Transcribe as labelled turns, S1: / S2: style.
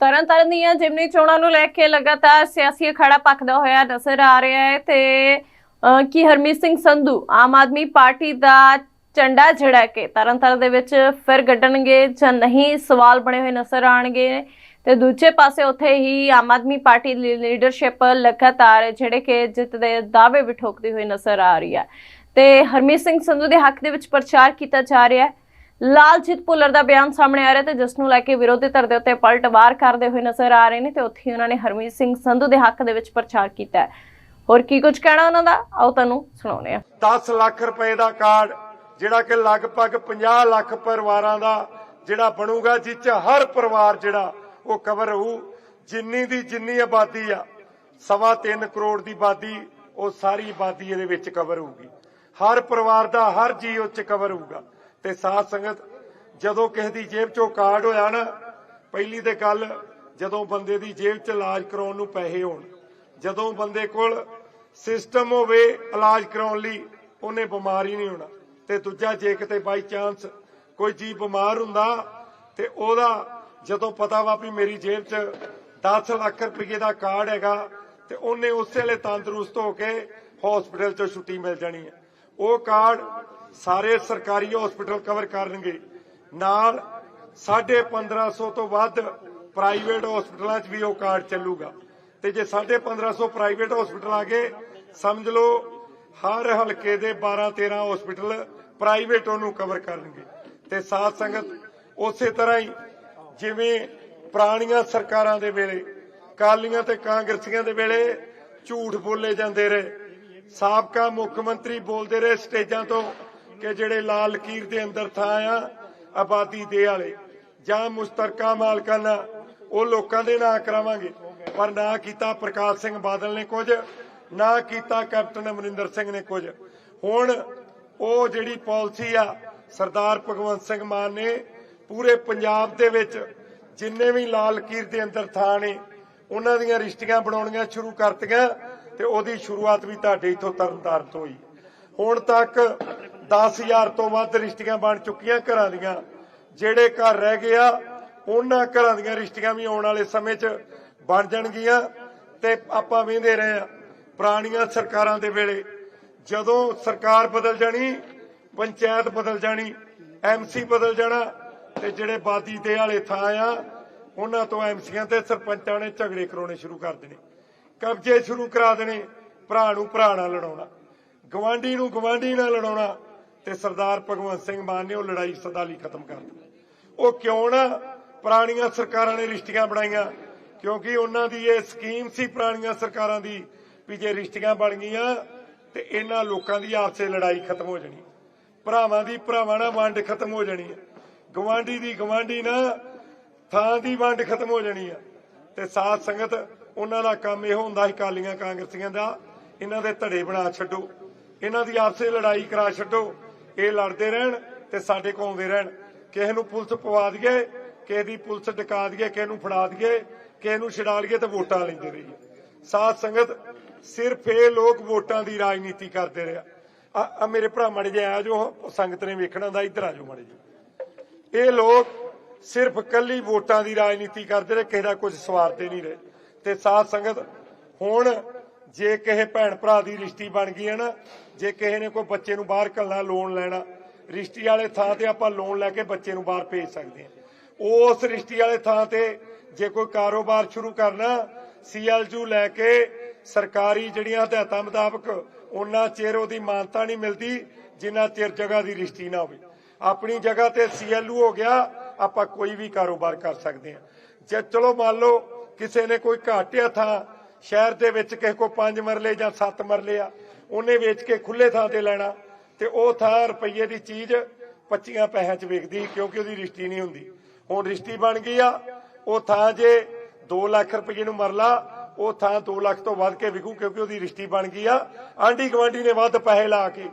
S1: ਤਰਨਤਾਰਨ ਦੀਆਂ ਜਿਮਨੀ ਚੋਣਾਂ ਨੂੰ ਲੈ ਕੇ ਲਗਾਤਾਰ ਸਿਆਸੀ ਅਖਾੜਾ ਪੱਕਦਾ ਹੋਇਆ ਨਜ਼ਰ ਆ ਰਿਹਾ ਹੈ ਤੇ ਕੀ ਹਰਮੀਤ ਸਿੰਘ ਸੰਧੂ ਆਮ ਆਦਮੀ ਪਾਰਟੀ ਦਾ ਝੰਡਾ ਜਿਹੜਾ ਕਿ ਤਰਨਤਾਰਨ ਦੇ ਵਿੱਚ ਫਿਰ ਗੱਡਣਗੇ ਜਾਂ ਨਹੀਂ, ਸਵਾਲ ਬਣੇ ਹੋਏ ਨਜ਼ਰ ਆਣਗੇ ਤੇ ਦੂਜੇ ਪਾਸੇ ਉੱਥੇ ਹੀ ਆਮ ਆਦਮੀ ਪਾਰਟੀ ਦੀ ਲੀਡਰਸ਼ਿਪ ਲਗਾਤਾਰ ਜਿਹੜੇ ਕਿ ਜਿੱਤ ਦੇ ਦਾਅਵੇ ਵੀ ਠੋਕਦੀ ਹੋਈ ਨਜ਼ਰ ਆ ਰਹੀ ਹੈ। ਤੇ ਹਰਮੀਤ ਸਿੰਘ ਸੰਧੂ ਦੇ ਹੱਕ ਦੇ ਵਿੱਚ ਪ੍ਰਚਾਰ ਕੀਤਾ ਜਾ ਰਿਹਾ ਹੈ। ਲਾਲਜੀਤ ਭੁੱਲਰ ਦਾ ਬਿਆਨ ਸਾਹਮਣੇ ਆ ਰਿਹਾ ਤੇ ਜਿਸ ਨੂੰ ਲੈ ਕੇ ਵਿਰੋਧੀ ਧਿਰ ਦੇ ਉੱਤੇ ਪਲਟਵਾਰ ਕਰਦੇ ਹੋਏ ਨਜ਼ਰ ਆ ਰਹੇ ਨੇ ਤੇ ਉੱਥੇ ਉਹਨਾਂ ਨੇ ਹਰਮੀਤ ਸਿੰਘ ਸੰਧੂ ਦੇ ਹੱਕ ਦੇ ਵਿੱਚ ਪ੍ਰਚਾਰ ਕੀਤਾ ਹੈ। ਹੋਰ ਕੀ ਕੁਝ ਕਹਿਣਾ ਉਹਨਾਂ ਦਾ? ਆਓ ਤੁਹਾਨੂੰ ਸੁਣਾਉਂਦੇ ਆ
S2: 10 ਲੱਖ ਰੁਪਏ ਦਾ ਕਾਰਡ, ਜਿਹੜਾ ਕਿ ਲਗਭਗ 50 ਲੱਖ ਪਰਿਵਾਰਾਂ ਦਾ ਜਿਹੜਾ ਬਣੂਗਾ, ਜਿਸ ਚ ਹਰ ਪਰਿਵਾਰ ਜਿਹੜਾ ਉਹ ਕਵਰ ਹੋਊ ਜਿੰਨੀ ਦੀ ਜਿੰਨੀ ਆਬਾਦੀ ਆ, ਸਵਾ ਤਿੰਨ ਕਰੋੜ ਦੀ ਆਬਾਦੀ, ਉਹ ਸਾਰੀ ਆਬਾਦੀ ਇਹਦੇ ਵਿੱਚ ਕਵਰ ਹੋਊਗੀ। ਹਰ ਪਰਿਵਾਰ ਦਾ ਹਰ ਜੀ ਉਹ ਚ ਕਵਰ ਹੋਊਗਾ। ਤੇ ਸਾਧ ਸੰਗਤ, ਜਦੋਂ ਕਿਸੇ ਦੀ ਜੇਬ ਚੋਂ ਕਾਰਡ ਹੋਇਆ ਨਾ, ਪਹਿਲੀ ਤੇ ਗੱਲ ਜਦੋਂ ਬੰਦੇ ਦੀ ਜੇਬ 'ਚ ਇਲਾਜ ਕਰਾਉਣ ਨੂੰ ਪੈਸੇ ਹੋਣ। ਜਦੋਂ ਬੰਦੇ ਕੋਲ ਸਿਸਟਮ ਹੋਵੇ ਇਲਾਜ ਕਰਾਉਣ ਲਈ, ਉਹਨੇ ਬਿਮਾਰ ਨਹੀਂ ਹੋਣਾ। ਤੇ ਦੂਜਾ ਜੇ ਕਿਤੇ ਬਾਈ ਚਾਂਸ ਕੋਈ ਜੀ ਬਿਮਾਰ ਹੁੰਦਾ, ਤੇ ਉਹਦਾ ਜਦੋਂ ਪਤਾ ਵਾ ਵੀ ਮੇਰੀ ਜੇਬ 'ਚ 10 ਲੱਖ ਰੁਪਏ ਦਾ ਕਾਰਡ ਹੈਗਾ, ਤੇ ਉਹਨੇ ਉਸੇ ਵੇਲੇ ਤੰਦਰੁਸਤ ਹੋ ਕੇ ਹਸਪੀਟਲ 'ਚੋਂ ਛੁੱਟੀ ਮਿਲ ਜਾਣੀ ਹੈ। ਉਹ ਕਾਰਡ ਸਾਰੇ ਸਰਕਾਰੀ ਹਸਪੀਟਲ ਕਵਰ ਕਰਨਗੇ। ਨਾਲ 1550 ਤੋਂ ਵੱਧ ਪ੍ਰਾਈਵੇਟ ਹਸਪੀਟਲਾਂ 'ਚ ਵੀ ਉਹ ਕਾਰਡ ਚੱਲੂਗਾ। ਤੇ ਜੇ 1550 ਪ੍ਰਾਈਵੇਟ ਹਸਪੀਟਲ ਆ ਗਏ, ਸਮਝ ਲਓ, ਹਰ ਹਲਕੇ ਦੇ 12 13 ਹਸਪੀਟਲ ਪ੍ਰਾਈਵੇਟ ਉਹਨੂੰ ਕਵਰ ਕਰਨਗੇ। ਤੇ ਸਾਥ ਸੰਗਤ, ਉਸੇ ਤਰ੍ਹਾਂ ਹੀ ਜਿਵੇਂ ਪੁਰਾਣੀਆਂ ਸਰਕਾਰਾਂ ਦੇ ਵੇਲੇ ਕਾਲੀਆਂ ਤੇ ਕਾਂਗਰਸੀਆਂ ਦੇ ਵੇਲੇ ਝੂਠ ਬੋਲੇ ਜਾਂਦੇ ਰਹੇ, ਸਾਬਕਾ ਮੁੱਖ ਮੰਤਰੀ ਬੋਲਦੇ ਰਹੇ ਸਟੇਜਾਂ ਤੋਂ ਕਿ ਜਿਹੜੇ ਲਾਲ ਲਕੀਰ ਦੇ ਅੰਦਰ ਥਾਂ ਆ, ਆਬਾਦੀ ਦੇ ਵਾਲੇ ਜਾਂ ਮੁਸ਼ਤਰਕਾ ਮਾਲਕਾਨਾ ਉਹ ਲੋਕਾਂ ਦੇ ਨਾਂ ਕਰਾਵਾਂਗੇ। ਪਰ ਨਾ ਕੀਤਾ ਪ੍ਰਕਾਸ਼ ਸਿੰਘ ਬਾਦਲ ਨੇ ਕੁਝ, ਨਾ ਕੀਤਾ ਕੈਪਟਨ ਅਮਰਿੰਦਰ ਸਿੰਘ ਨੇ ਕੁਝ। ਹੁਣ ਉਹ ਜਿਹੜੀ ਪਾਲਿਸੀ ਆ, ਸਰਦਾਰ ਭਗਵੰਤ ਸਿੰਘ ਮਾਨ ਨੇ ਪੂਰੇ ਪੰਜਾਬ ਦੇ ਵਿੱਚ ਜਿੰਨੇ ਵੀ ਲਾਲ ਲਕੀਰ ਦੇ ਅੰਦਰ ਥਾਂ ਨੇ, ਉਹਨਾਂ ਦੀਆਂ ਰਿਸ਼ਤੀਆਂ ਬਣਾਉਣੀਆਂ ਸ਼ੁਰੂ ਕਰਤੀਆਂ ਤੇ ਉਹਦੀ ਸ਼ੁਰੂਆਤ ਵੀ ਤੁਹਾਡੇ ਇਥੋਂ ਤਰਨਤਾਰਨ ਤੋਂ ਹੋਈ। ਹੁਣ ਤੱਕ 10000 ਤੋਂ ਵੱਧ ਰਿਸ਼ਤੀਆਂ ਬਣ ਚੁੱਕੀਆਂ ਘਰਾਂ ਦੀਆਂ। ਜਿਹੜੇ ਘਰ ਰਹਿ ਗਏ ਆ, ਉਹਨਾਂ ਘਰਾਂ ਦੀਆਂ ਰਿਸ਼ਤੀਆਂ ਵੀ ਆਉਣ ਵਾਲੇ ਸਮੇਂ 'ਚ ਬਣ ਜਾਣਗੀਆਂ ਤੇ ਆਪਾਂ ਵੇਂਦੇ ਰਹੇ ਆ ਪੁਰਾਣੀਆਂ ਸਰਕਾਰਾਂ ਦੇ ਵੇਲੇ। ਜਦੋਂ ਸਰਕਾਰ ਬਦਲ ਜਾਣੀ, ਪੰਚਾਇਤ ਬਦਲ ਜਾਣੀ ਐਮਸੀ ਬਦਲ ਜਾਣਾ ਤੇ ਜਿਹੜੇ ਬਾਦੀ ਦੇ ਵਾਲੇ ਥਾਂ ਆ, ਉਹਨਾਂ ਤੋਂ ਐਮਸੀਆਂ ਤੇ ਸਰਪੰਚਾਂ ਨੇ ਝਗੜੇ ਕਰਾਉਣੇ ਸ਼ੁਰੂ ਕਰ ਦੇਣੇ। ਕਬਜ਼ੇ ਸ਼ੁਰੂ ਕਰਾ ਦੇਣੇ, ਭਰਾ ਨੂੰ ਭਰਾ ਨਾਲ ਲੜਾਉਣਾ। ਗਵਾਂਢੀ ਨੂੰ ਗਵਾਂਢੀ ਨਾਲ ਲੜਾਉਣਾ ਤੇ ਸਰਦਾਰ ਭਗਵੰਤ ਸਿੰਘ ਮਾਨ ਨੇ ਉਹ ਲੜਾਈ ਸਦਾ ਲਈ ਖਤਮ ਕਰ ਦਿੱਤੀ। ਉਹ ਕਿਉਂ ਨਾ ਪੁਰਾਣੀਆਂ ਸਰਕਾਰਾਂ ਨੇ ਰਿਸ਼ਤੀਆਂ ਬਣਾਈਆਂ? ਕਿਉਂਕਿ ਉਹਨਾਂ ਦੀ ਇਹ ਸਕੀਮ ਸੀ ਪੁਰਾਣੀਆਂ ਸਰਕਾਰਾਂ ਦੀ ਵੀ ਜੇ ਰਿਸ਼ਤੀਆਂ ਬਣ ਗਈਆਂ, ਤੇ ਇਹਨਾਂ ਲੋਕਾਂ ਦੀ ਆਪਸੇ ਲੜਾਈ ਖਤਮ ਹੋ ਜਾਣੀ। ਭਰਾਵਾਂ ਦੀ ਭਰਾਵਾਂ ਨਾਲ ਵੰਡ ਖਤਮ ਹੋ ਜਾਣੀ ਹੈ। ਗਵਾਂਢੀ ਦੀ ਗਵਾਂਢੀ ਨਾਲ ਥਾਂ ਦੀ ਵੰਡ ਖਤਮ ਹੋ ਜਾਣੀ ਆ ਤੇ ਸਾਧ ਸੰਗਤ, ਉਹਨਾਂ ਦਾ ਕੰਮ ਇਹੋ ਹੁੰਦਾ ਸੀ ਕਾਲੀਆਂ ਕਾਂਗਰਸੀਆਂ ਦਾ, ਇਹਨਾਂ ਦੇ ਧੜੇ ਬਣਾ ਛੱਡੋ। ਇਹਨਾਂ ਦੀ ਆਪਸੇ ਲੜਾਈ ਕਰਾ ਛੱਡੋ। ਇਹ ਲੜਦੇ ਰਹਿਣ ਤੇ ਸਾਡੇ ਕੋਲ ਆਉਂਦੇ ਰਹਿਣ। ਕਿਸੇ ਨੂੰ ਪੁਲਿਸ ਪਵਾ ਦਈਏ, ਕਿਸੇ ਦੀ ਪੁਲਿਸ ਡਕਾ ਦਈਏ, ਕਿਸੇ ਨੂੰ ਫੜਾ ਦਈਏ, ਕਿਸੇ ਨੂੰ ਛਡਾ ਲਈਏ ਤੇ ਵੋਟਾਂ ਲੈਂਦੇ ਰਹੀਏ। ਸਾਧ ਸੰਗਤ, ਸਿਰਫ ਇਹ ਲੋਕ ਵੋਟਾਂ ਦੀ ਰਾਜਨੀਤੀ ਕਰਦੇ ਰਿਹਾ ਆ। ਮੇਰੇ ਭਰਾ ਮੜੇ ਜੇ ਆ ਜੋ ਸੰਗਤ ਨੇ ਵੇਖਣਾ ਦਾ ਇਧਰ ਆ ਜੋ ਮੜੇ ਜੀ। ਇਹ ਲੋਕ ਸਿਰਫ ਕੱਲੀ ਵੋਟਾਂ ਦੀ ਰਾਜਨੀਤੀ ਕਰਦੇ ਰਹੇ, ਕਿਸੇ ਦਾ ਕੁਝ ਸਵਾਰਦੇ ਨਹੀਂ ਰਹੇ। ਤੇ ਸਾਧ ਸੰਗਤ, ਹੁਣ ਜੇ ਕਿਸੇ ਭੈਣ ਭਰਾ ਦੀ ਰਿਸ਼ਤੀ ਬਣ ਗਈ ਹੈ ਨਾ, ਜੇ ਕਿਸੇ ਨੇ ਕੋਈ ਬੱਚੇ ਨੂੰ ਬਾਹਰ ਘੱਲਣਾ ਲੋਨ ਲੈਣਾ, ਰਿਸ਼ਤੀ ਵਾਲੇ ਥਾਂ ਤੇ ਆਪਾਂ ਲੋਨ ਲੈ ਕੇ ਬੱਚੇ ਨੂੰ ਬਾਹਰ ਭੇਜ ਸਕਦੇ ਹਾਂ। ਉਸ ਰਿਸ਼ਤੀ ਵਾਲੇ ਥਾਂ ਤੇ ਜੇ ਕੋਈ ਕਾਰੋਬਾਰ ਸ਼ੁਰੂ ਕਰਨਾ ਸੀਐਲਜੂ ਲੈ ਕੇ ਸਰਕਾਰੀ ਜਿਹੜੀਆਂ ਹਦਾਇਤਾਂ ਮੁਤਾਬਕ ਉਹਨਾਂ ਚਿਰ ਉਹਦੀ ਮਾਨਤਾ ਨਹੀਂ ਮਿਲਦੀ, ਜਿੰਨਾ ਚਿਰ ਜਗ੍ਹਾ ਦੀ ਰਿਸ਼ਤੀ ਨਾ ਹੋਵੇ। ਆਪਣੀ ਜਗ੍ਹਾ ਤੇ ਸੀਐਲਯੂ ਹੋ ਗਿਆ, ਆਪਾਂ ਕੋਈ ਵੀ ਕਾਰੋਬਾਰ ਕਰ ਸਕਦੇ ਹਾਂ। ਜੇ ਚਲੋ ਮੰਨ ਲਓ ਕਿਸੇ ਨੇ ਕੋਈ ਘਾਟਿਆ ਥਾਂ ਸ਼ਹਿਰ ਦੇ ਵਿੱਚ ਕਿਸੇ ਕੋ 5 ਮਰਲੇ ਜਾਂ 7 ਮਰਲੇ ਆ, ਉਹਨੇ ਵੇਚ ਕੇ ਖੁੱਲੇ ਥਾਂ ਤੇ ਲੈਣਾ ਤੇ ਉਹ ਥਾਂ ਰੁਪਈਏ ਦੀ ਚੀਜ਼ 25 ਪੈਸਿਆਂ 'ਚ ਵਿਕਦੀ ਕਿਉਂਕਿ ਉਹਦੀ ਰਿਸ਼ਤੀ ਨਹੀਂ ਹੁੰਦੀ। ਹੁਣ ਰਿਸ਼ਤੀ ਬਣ ਗਈ ਆ, ਉਹ ਥਾਂ ਜੇ 2 ਲੱਖ ਰੁਪਏ ਨੂੰ ਮਰਲਾ, ਉਹ ਥਾਂ 2 ਲੱਖ ਤੋਂ ਵੱਧ ਕੇ ਵਿਕੂ ਕਿਉਂਕਿ ਉਹਦੀ ਰਿਸ਼ਤੀ ਬਣ ਗਈ ਆ। ਆਂਢੀ ਗਵਾਂਢੀ ਨੇ ਵੱਧ ਪੈਸੇ ਲਾ ਕੇ